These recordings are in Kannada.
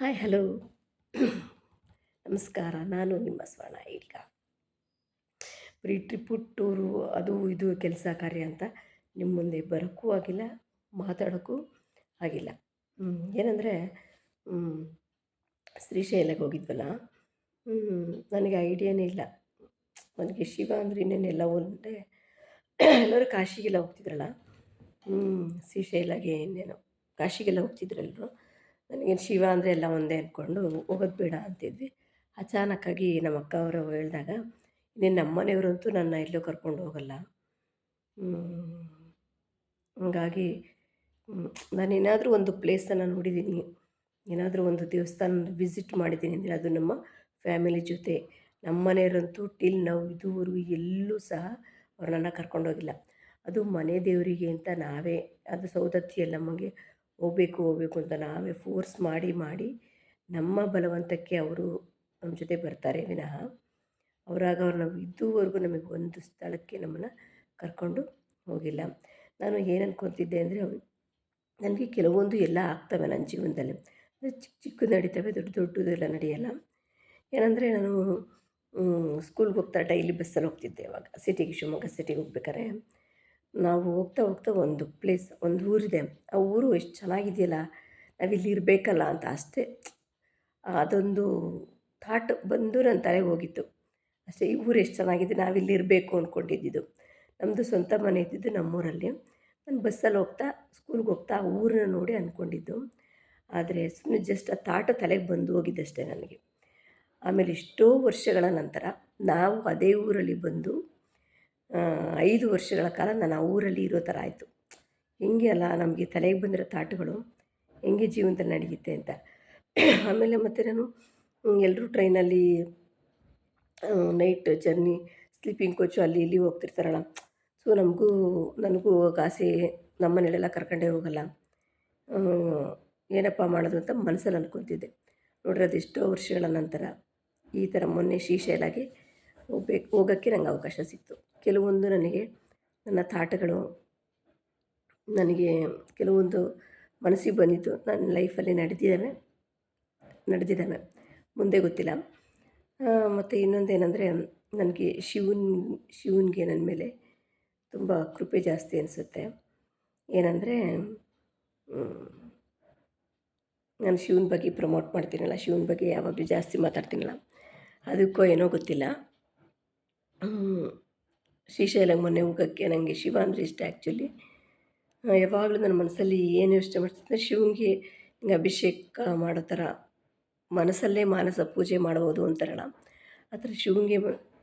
ಹಾಯ್ ಹಲೋ ನಮಸ್ಕಾರ, ನಾನು ನಿಮ್ಮ ಸ್ವರ್ಣ ಈಗ ಬರೀ ಟ್ರಿಪ್ಪು ಟೂರು ಅದು ಇದು ಕೆಲಸ ಕಾರ್ಯ ಅಂತ ನಿಮ್ಮ ಮುಂದೆ ಬರೋಕ್ಕೂ ಆಗಿಲ್ಲ, ಮಾತಾಡೋಕ್ಕೂ ಆಗಿಲ್ಲ. ಏನಂದರೆ ಶ್ರೀಶೈಲಕ್ಕೆ ಹೋಗಿದ್ವಲ್ಲ? ನನಗೆ ಐಡಿಯಾನೇ ಇಲ್ಲ. ನನಗೆ ಶಿವ ಅಂದರೆ ಇನ್ನೇನೆಲ್ಲ, ಒಂದೇ ಎಲ್ಲರೂ ಕಾಶಿಗೆಲ್ಲ ಹೋಗ್ತಿದ್ರಲ್ಲ? ಶ್ರೀಶೈಲಾಗೆ ಇನ್ನೇನು ಕಾಶಿಗೆಲ್ಲ ಹೋಗ್ತಿದ್ರಲ್ಲರು ನನಗೇನು ಶಿವ ಅಂದರೆ ಎಲ್ಲ ಒಂದೇ ಅಂದ್ಕೊಂಡು ಹೋಗೋದು ಬೇಡ ಅಂತಿದ್ವಿ. ಅಚಾನಕ್ಕಾಗಿ ನಮ್ಮ ಅಕ್ಕ ಅವರು ಹೇಳಿದಾಗ ಇನ್ನೇನು ನಮ್ಮ ಮನೆಯವರಂತೂ ನನ್ನ ಎಲ್ಲೂ ಕರ್ಕೊಂಡು ಹೋಗಲ್ಲ. ಹಂಗಾಗಿ ನಾನೇನಾದರೂ ಒಂದು ಪ್ಲೇಸನ್ನು ನೋಡಿದ್ದೀನಿ ಏನಾದರೂ ಒಂದು ದೇವಸ್ಥಾನ ವಿಸಿಟ್ ಮಾಡಿದ್ದೀನಿ ಅಂದರೆ ಅದು ನಮ್ಮ ಫ್ಯಾಮಿಲಿ ಜೊತೆ. ನಮ್ಮ ಮನೆಯವರಂತೂ ಟಿಲ್ ನಾವು ಇದುವರೆಗೂ ಎಲ್ಲೂ ಸಹ ಅವ್ರನ್ನ ಕರ್ಕೊಂಡೋಗಿಲ್ಲ ಅದು ಮನೆ ದೇವರಿಗೆ ಅಂತ ನಾವೇ, ಅದು ಸೌದತ್ತಿ ಎಲ್ಲಮ್ಮಗೆ ಹೋಗ್ಬೇಕು ಹೋಗ್ಬೇಕು ಅಂತ ನಾವೇ ಫೋರ್ಸ್ ಮಾಡಿ ಮಾಡಿ ನಮ್ಮ ಬಲವಂತಕ್ಕೆ ಅವರು ನಮ್ಮ ಜೊತೆ ಬರ್ತಾರೆ ವಿನಃ. ಅವರಾಗ ಅವ್ರು ನಾವು ಇದುವರೆಗೂ ನಮಗೆ ಒಂದು ಸ್ಥಳಕ್ಕೆ ನಮ್ಮನ್ನು ಕರ್ಕೊಂಡು ಹೋಗಿಲ್ಲ. ನಾನು ಏನು ಅನ್ಕೊತಿದ್ದೆ ಅಂದರೆ ನನಗೆ ಕೆಲವೊಂದು ಎಲ್ಲ ಆಗ್ತವೆ ನನ್ನ ಜೀವನದಲ್ಲಿ. ಅಂದರೆ ಚಿಕ್ಕ ಚಿಕ್ಕದು ನಡೀತವೆ, ದೊಡ್ಡ ದೊಡ್ಡದೆಲ್ಲ ನಡೆಯಲ್ಲ. ಏನಂದರೆ ನಾನು ಸ್ಕೂಲ್ಗೆ ಹೋಗ್ತಾ ಡೈಲಿ ಬಸ್ಸಲ್ಲಿ ಹೋಗ್ತಿದ್ದೆ ಅವಾಗ ಸಿಟಿಗೆ ಶಿವಮೊಗ್ಗ ಸಿಟಿಗೆ ಹೋಗ್ಬೇಕಾರೆ ನಾವು ಹೋಗ್ತಾ ಹೋಗ್ತಾ ಒಂದು ಪ್ಲೇಸ್ ಒಂದು ಊರಿದೆ. ಆ ಊರು ಎಷ್ಟು ಚೆನ್ನಾಗಿದೆಯಲ್ಲ, ನಾವಿಲ್ಲಿ ಇರಬೇಕಲ್ಲ ಅಂತ ಅಷ್ಟೇ. ಅದೊಂದು ಥಾಟ್ ಬಂದು ನನ್ನ ತಲೆಗೆ ಹೋಗಿತ್ತು. ಅಷ್ಟೇ, ಈ ಊರು ಎಷ್ಟು ಚೆನ್ನಾಗಿದೆ, ನಾವಿಲ್ಲಿ ಇರಬೇಕು ಅಂದ್ಕೊಂಡಿದ್ದಿದ್ದು ನಮ್ಮದು ಸ್ವಂತ ಮನೆ ಇದ್ದಿದ್ದು ನಮ್ಮೂರಲ್ಲಿ. ನಾನು ಬಸ್ಸಲ್ಲಿ ಹೋಗ್ತಾ ಸ್ಕೂಲ್ಗೆ ಹೋಗ್ತಾ ಆ ಊರನ್ನ ನೋಡಿ ಅಂದ್ಕೊಂಡಿದ್ದು ಆದರೆ ಸುಮ್ಮನೆ ಜಸ್ಟ್ ಆ ತಾಟ ತಲೆಗೆ ಬಂದು ಹೋಗಿದ್ದಷ್ಟೇ ನನಗೆ. ಆಮೇಲೆ ಎಷ್ಟೋ ವರ್ಷಗಳ ನಂತರ ನಾವು ಅದೇ ಊರಲ್ಲಿ ಬಂದು ಐದು ವರ್ಷಗಳ ಕಾಲ ನಾನು ಆ ಊರಲ್ಲಿ ಇರೋ ಥರ ಆಯಿತು. ಹೆಂಗೆ ಅಲ್ಲ, ನಮಗೆ ತಲೆಗೆ ಬಂದಿರೋ ಥಾಟ್ಗಳು ಹೆಂಗೆ ಜೀವನದಲ್ಲಿ ನಡೆಯುತ್ತೆ ಅಂತ. ಆಮೇಲೆ ಮತ್ತೆ ನಾನು ಎಲ್ಲರೂ ಟ್ರೈನಲ್ಲಿ ನೈಟ್ ಜರ್ನಿ, ಸ್ಲೀಪಿಂಗ್ ಕೋಚು ಅಲ್ಲಿ ಇಲ್ಲಿ ಹೋಗ್ತಿರ್ತಾರಲ್ಲ. ಸೊ, ನಮಗೂ, ನನಗೂ ಆಸೆ, ನಮ್ಮ ಮನೆಯಲ್ಲೆಲ್ಲ ಕರ್ಕೊಂಡೇ ಹೋಗಲ್ಲ. ಏನಪ್ಪ ಮಾಡೋದು ಅಂತ ಮನಸ್ಸಲ್ಲಿ ಅಂದ್ಕೊತಿದ್ದೆ ನೋಡ್ರಿ ಅದೆಷ್ಟೋ ವರ್ಷಗಳ ನಂತರ ಈ ಥರ ಮೊನ್ನೆ ಶ್ರೀಶೈಲಾಗೆ ಹೋಗ್ಬೇಕು, ಹೋಗೋಕ್ಕೆ ನಂಗೆ ಅವಕಾಶ ಸಿಕ್ತು. ಕೆಲವೊಂದು ನನಗೆ ನನ್ನ ತಾಟಗಳು, ನನಗೆ ಕೆಲವೊಂದು ಮನಸ್ಸಿಗೆ ಬಂದಿತ್ತು ನನ್ನ ಲೈಫಲ್ಲಿ ನಡೆದಿದ್ದಾವೆ ನಡೆದಿದ್ದಾವೆ. ಮುಂದೆ ಗೊತ್ತಿಲ್ಲ. ಮತ್ತು ಇನ್ನೊಂದು ಏನಂದರೆ ನನಗೆ ಶಿವನ್, ಶಿವನಿಗೆ ನನ್ನ ಮೇಲೆ ತುಂಬ ಕೃಪೆ ಜಾಸ್ತಿ ಅನಿಸುತ್ತೆ. ಏನಂದರೆ ನಾನು ಶಿವನ ಬಗ್ಗೆ ಪ್ರಮೋಟ್ ಮಾಡ್ತೀನಲ್ಲ, ಶಿವನ ಬಗ್ಗೆ ಯಾವಾಗಲೂ ಜಾಸ್ತಿ ಮಾತಾಡ್ತೀನಲ್ಲ, ಅದಕ್ಕೋ ಏನೋ ಗೊತ್ತಿಲ್ಲ. ಶ್ರೀಶೈಲಕ್ಕೆ ಮೊನ್ನೆ ಹೋಗೋಕ್ಕೆ ನನಗೆ ಶಿವ ಅಂದರೆ ಇಷ್ಟ ಆ್ಯಕ್ಚುಲಿ ಯಾವಾಗಲೂ ನನ್ನ ಮನಸ್ಸಲ್ಲಿ ಏನು ಯೋಚನೆ ಮಾಡ್ತಿದ್ದೆ ಶಿವನಿಗೆ ಹಿಂಗೆ ಅಭಿಷೇಕ ಮಾಡೋ ಥರ, ಮನಸ್ಸಲ್ಲೇ ಮಾನಸ ಪೂಜೆ ಮಾಡ್ಬೋದು ಅಂತಾರಣ ಆ ಥರ ಶಿವನಿಗೆ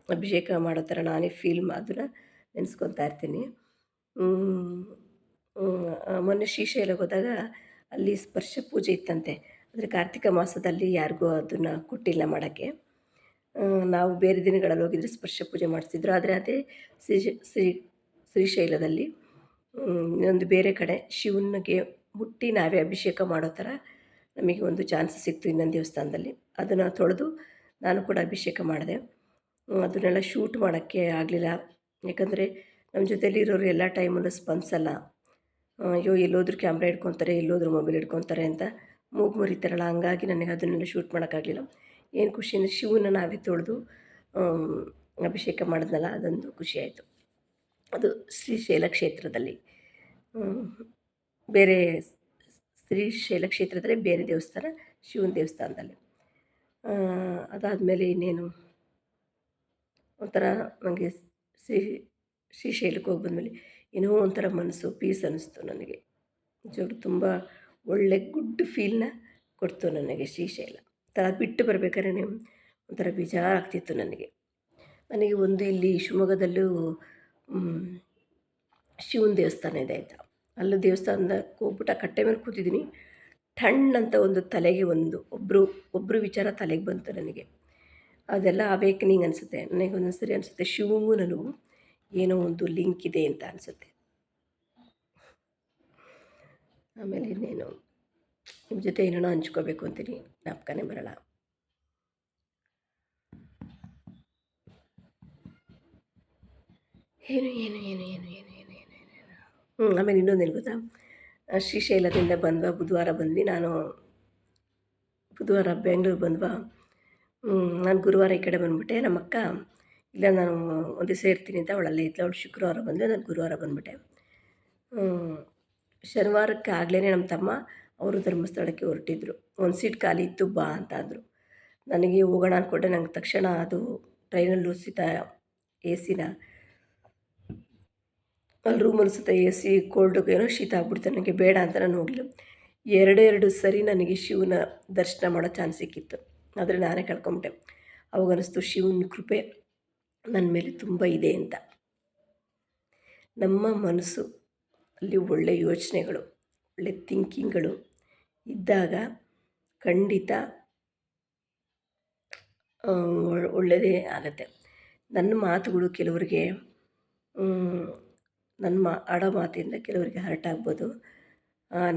ಅಭಿಷೇಕ ಮಾಡೋ ಥರ ನಾನೇ ಫೀಲ್ ಅದನ್ನು ನೆನೆಸ್ಕೊತಾ ಇರ್ತೀನಿ. ಮೊನ್ನೆ ಶ್ರೀಶೈಲಕ್ಕೆ ಹೋದಾಗ ಅಲ್ಲಿ ಸ್ಪರ್ಶ ಪೂಜೆ ಇತ್ತಂತೆ. ಅಂದರೆ ಕಾರ್ತಿಕ ಮಾಸದಲ್ಲಿ ಯಾರಿಗೂ ಅದನ್ನು ಕೊಟ್ಟಿಲ್ಲ ಮಾಡೋಕ್ಕೆ. ನಾವು ಬೇರೆ ದಿನಗಳಲ್ಲಿ ಹೋಗಿದ್ರೆ ಸ್ಪರ್ಶ ಪೂಜೆ ಮಾಡಿಸ್ತಿದ್ರು ಆದರೆ ಅದೇ ಶ್ರೀ ಶ್ರೀ, ಶ್ರೀಶೈಲದಲ್ಲಿ ಒಂದು ಬೇರೆ ಕಡೆ ಶಿವನಿಗೆ ಮುಟ್ಟಿ ನಾವೇ ಅಭಿಷೇಕ ಮಾಡೋ ಥರ ನಮಗೆ ಒಂದು ಚಾನ್ಸ್ ಸಿಕ್ತು ಇನ್ನೊಂದು ದೇವಸ್ಥಾನದಲ್ಲಿ. ಅದನ್ನು ತೊಳೆದು ನಾನು ಕೂಡ ಅಭಿಷೇಕ ಮಾಡಿದೆ. ಅದನ್ನೆಲ್ಲ ಶೂಟ್ ಮಾಡೋಕ್ಕೆ ಆಗಲಿಲ್ಲ. ಯಾಕಂದರೆ ನಮ್ಮ ಜೊತೆಯಲ್ಲಿ ಇರೋರು ಎಲ್ಲ ಟೈಮಲ್ಲೂ ಸ್ಪಂದಿಸಲ್ಲ. ಅಯ್ಯೋ, ಎಲ್ಲೋದ್ರೂ ಕ್ಯಾಮ್ರಾ ಇಟ್ಕೊತಾರೆ ಎಲ್ಲೋದ್ರೂ ಮೊಬೈಲ್ ಇಟ್ಕೊತಾರೆ ಅಂತ ಮೂಗು ಮುರಿತಾರಲ್ಲ. ಹಂಗಾಗಿ ನನಗೆ ಅದನ್ನೆಲ್ಲ ಶೂಟ್ ಮಾಡೋಕ್ಕಾಗಲಿಲ್ಲ. ಏನು ಖುಷಿ ಅಂದರೆ ಶಿವನ ನಾವೇ ತೊಳೆದು ಅಭಿಷೇಕ ಮಾಡಿದ್ನಲ್ಲ, ಅದೊಂದು ಖುಷಿಯಾಯಿತು ಅದು ಶ್ರೀಶೈಲ ಕ್ಷೇತ್ರದಲ್ಲಿ ಬೇರೆ ಶ್ರೀಶೈಲ ಕ್ಷೇತ್ರದಲ್ಲಿ ಬೇರೆ ದೇವಸ್ಥಾನ, ಶಿವನ ದೇವಸ್ಥಾನದಲ್ಲಿ. ಅದಾದಮೇಲೆ ಇನ್ನೇನು? ಒಂಥರ ನನಗೆ ಶ್ರೀ ಶ್ರೀಶೈಲಕ್ಕೆ ಹೋಗಿ ಬಂದಮೇಲೆ ಏನೋ ಒಂಥರ ಮನಸ್ಸು ಪೀಸ್ ಅನ್ನಿಸ್ತು ನನಗೆ. ನಿಜವಾಗ್ಲೂ ತುಂಬ ಒಳ್ಳೆ ಗುಡ್ ಫೀಲ್ನ ಕೊಡ್ತು ನನಗೆ ಶ್ರೀಶೈಲ ಥರ ಬಿಟ್ಟು ಬರ್ಬೇಕಾದ್ರೆ ಒಂಥರ ಬೇಜಾರಾಗ್ತಿತ್ತು ನನಗೆ. ನನಗೆ ಒಂದು ಇಲ್ಲಿ ಶಿವಮೊಗ್ಗದಲ್ಲೂ ಶಿವನ ದೇವಸ್ಥಾನ ಇದೆ ಆಯಿತಾ. ಅಲ್ಲೂ ದೇವಸ್ಥಾನದ ಹೋಗ್ಬಿಟ್ಟು ಆ ಕಟ್ಟೆ ಮೇಲೆ ಕೂತಿದ್ದೀನಿ. ಅಂತ ಒಂದು ತಲೆಗೆ ಒಂದು ಒಬ್ಬರು ಒಬ್ಬರು ವಿಚಾರ ತಲೆಗೆ ಬಂತು ನನಗೆ. ಅದೆಲ್ಲ ಅವೇಕನಿಂಗ್ ಅನಿಸುತ್ತೆ. ನನಗೆ ಒಂದೊಂದು ಸರಿ ಅನಿಸುತ್ತೆ ಶಿವಗೂ ನನಗೂ ಏನೋ ಒಂದು ಲಿಂಕ್ ಇದೆ ಅಂತ ಅನಿಸುತ್ತೆ. ಆಮೇಲೆ ಇನ್ನೇನು? ನಿಮ್ಮ ಜೊತೆ ಏನೇನೋ ಹಂಚ್ಕೋಬೇಕು ಅಂತೀನಿ. ಜ್ಞಾಪಕನೇ ಬರೋಲ್ಲ. ಏನು ಏನು ಏನು ಏನು ಏನು ಏನು ಏನು ಹ್ಞೂ ಆಮೇಲೆ ಇನ್ನೊಂದು ಏನು ಗೊತ್ತಾ? ಶ್ರೀಶೈಲದಿಂದ ಬಂದ್ವಾ, ಬುಧವಾರ ಬಂದ್ವಿ. ನಾನು ಬುಧವಾರ ಬೆಂಗಳೂರು ಬಂದ್ವಾ. ನಾನು ಗುರುವಾರ ಈ ಕಡೆ ಬಂದುಬಿಟ್ಟೆ. ನಮ್ಮ ಅಕ್ಕ ಇಲ್ಲ, ನಾನು ಒಂದು ದಿವಸ ಇರ್ತೀನಿ ಅಂತ ಅವಳಲ್ಲೇ ಇದ್ಲು. ಅವಳು ಶುಕ್ರವಾರ ಬಂದ್ವಿ ನಾನು ಗುರುವಾರ ಬಂದುಬಿಟ್ಟೆ. ಶನಿವಾರಕ್ಕೆ ಆಗಲೇ ನಮ್ಮ ತಮ್ಮ. ಅವರು ಧರ್ಮಸ್ಥಳಕ್ಕೆ ಹೊರಟಿದ್ರು. ಒಂದು ಸೀಟ್ ಖಾಲಿ ಇತ್ತು, ಬಾ ಅಂತ ನನಗೆ ಹೋಗೋಣ ಅಂದ್ಕೊಂಡೆ ನಂಗೆ ತಕ್ಷಣ ಅದು ಟ್ರೈನಲ್ಲಿ ಸೀತ ಎ ಸಿನ ಅಲ್ಲಿ ರೂಮಲ್ಲಿ ಸುತ್ತ ಎ ಸಿ ಕೋಲ್ಡ್ ಏನೋ ಶೀತ ಆಗ್ಬಿಡ್ತು. ನನಗೆ ಬೇಡ ಅಂತ ನಾನು ಎರಡೆರಡು ಸರಿ ನನಗೆ ಶಿವನ ದರ್ಶನ ಮಾಡೋ ಚಾನ್ಸ್ ಸಿಕ್ಕಿತ್ತು. ಆದರೆ ನಾನೇ ಕಳ್ಕೊಂಬಿಟ್ಟೆ. ಅವಾಗ ಅನಿಸ್ತು, ಶಿವನ ಕೃಪೆ ನನ್ನ ಮೇಲೆ ತುಂಬ ಇದೆ ಅಂತ. ನಮ್ಮ ಮನಸ್ಸು ಅಲ್ಲಿ ಒಳ್ಳೆಯ ಯೋಚನೆಗಳು. ಒಳ್ಳೆ ಥಿಂಕಿಂಗ್ಗಳು ಇದ್ದಾಗ ಖಂಡಿತ ಒಳ್ಳೆಯದೇ ಆಗುತ್ತೆ. ನನ್ನ ಮಾತುಗಳು ಕೆಲವರಿಗೆ ನನ್ನ ಮಾ, ಆಡೋ ಮಾತಿಂದ ಕೆಲವರಿಗೆ ಹರ್ಟ್ ಆಗ್ಬೋದು.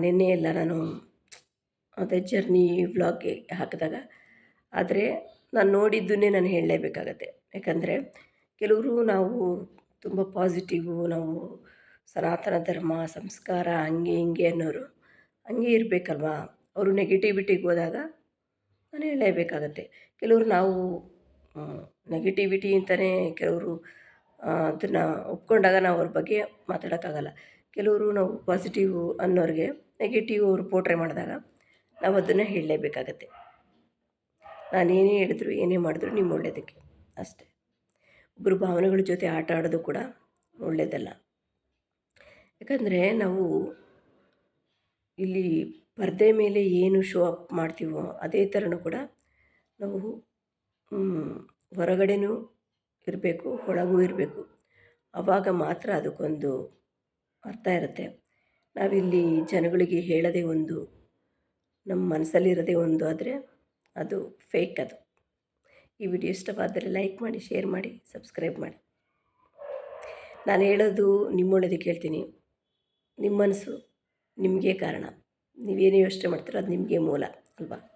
ನಿನ್ನೆ ಎಲ್ಲ ನಾನು ಅದೇ ಜರ್ನಿ ವ್ಲಾಗ್ಗೆ ಹಾಕಿದಾಗ, ಆದರೆ ನಾನು ನೋಡಿದ್ದನ್ನೇ ನಾನು ಹೇಳಲೇಬೇಕಾಗತ್ತೆ. ಯಾಕಂದರೆ ಕೆಲವರು ನಾವು ತುಂಬ ಪಾಸಿಟಿವು ನಾವು ಸನಾತನ ಧರ್ಮ, ಸಂಸ್ಕಾರ, ಹಂಗೆ ಹಿಂಗೆ ಅನ್ನೋರು ಹಂಗೆ ಇರಬೇಕಲ್ವಾ? ಅವರು ನೆಗೆಟಿವಿಟಿಗೆ ಹೋದಾಗ ನಾನು ಹೇಳಲೇಬೇಕಾಗತ್ತೆ. ಕೆಲವರು ನಾವು ನೆಗೆಟಿವಿಟಿ ಅಂತಲೇ ಕೆಲವರು ಅದನ್ನು ಒಪ್ಕೊಂಡಾಗ ನಾವು ಅವ್ರ ಬಗ್ಗೆ ಮಾತಾಡೋಕ್ಕಾಗಲ್ಲ. ಕೆಲವರು ನಾವು ಪಾಸಿಟಿವ್ ಅನ್ನೋರಿಗೆ ನೆಗೆಟಿವ್ ಅವರು ಪೋಟ್ರೆ ಮಾಡಿದಾಗ ನಾವು ಅದನ್ನು ಹೇಳಲೇಬೇಕಾಗತ್ತೆ. ನಾನು ಏನೇ ಹೇಳಿದ್ರು, ಏನೇ ಮಾಡಿದ್ರು ನಿಮ್ಮ ಒಳ್ಳೆಯದಕ್ಕೆ ಅಷ್ಟೇ. ಒಬ್ಬರು ಭಾವನೆಗಳ ಜೊತೆ ಆಟ ಆಡೋದು ಕೂಡ ಒಳ್ಳೆಯದಲ್ಲ ಯಾಕಂದರೆ ನಾವು ಇಲ್ಲಿ ಪರದೆ ಮೇಲೆ ಏನು ಶೋ ಅಪ್ ಮಾಡ್ತೀವೋ ಅದೇ ಥರನೂ ಕೂಡ ನಾವು ಹೊರಗಡೆನೂ ಇರಬೇಕು, ಒಳಗೂ ಇರಬೇಕು. ಆವಾಗ ಮಾತ್ರ ಅದಕ್ಕೊಂದು ಅರ್ಥ ಇರುತ್ತೆ. ನಾವಿಲ್ಲಿ ಜನಗಳಿಗೆ ಹೇಳದೆ ಒಂದು, ನಮ್ಮ ಮನಸ್ಸಲ್ಲಿರೋದೇ ಒಂದು ಆದರೆ ಅದು ಫೇಕ್ ಅದು. ಈ ವಿಡಿಯೋ ಇಷ್ಟವಾದರೆ ಲೈಕ್ ಮಾಡಿ ಶೇರ್ ಮಾಡಿ ಸಬ್ಸ್ಕ್ರೈಬ್ ಮಾಡಿ. ನಾನು ಹೇಳೋದು ನಿಮ್ಮೊಳಗೆ ಕೇಳ್ತೀನಿ. ನಿಮ್ಮ ಮನಸ್ಸು ನಿಮಗೆ ಕಾರಣ. ನೀವೇನು ಯೋಚನೆ ಮಾಡ್ತೀರೋ ಅದು ನಿಮಗೆ ಮೂಲ ಅಲ್ವಾ?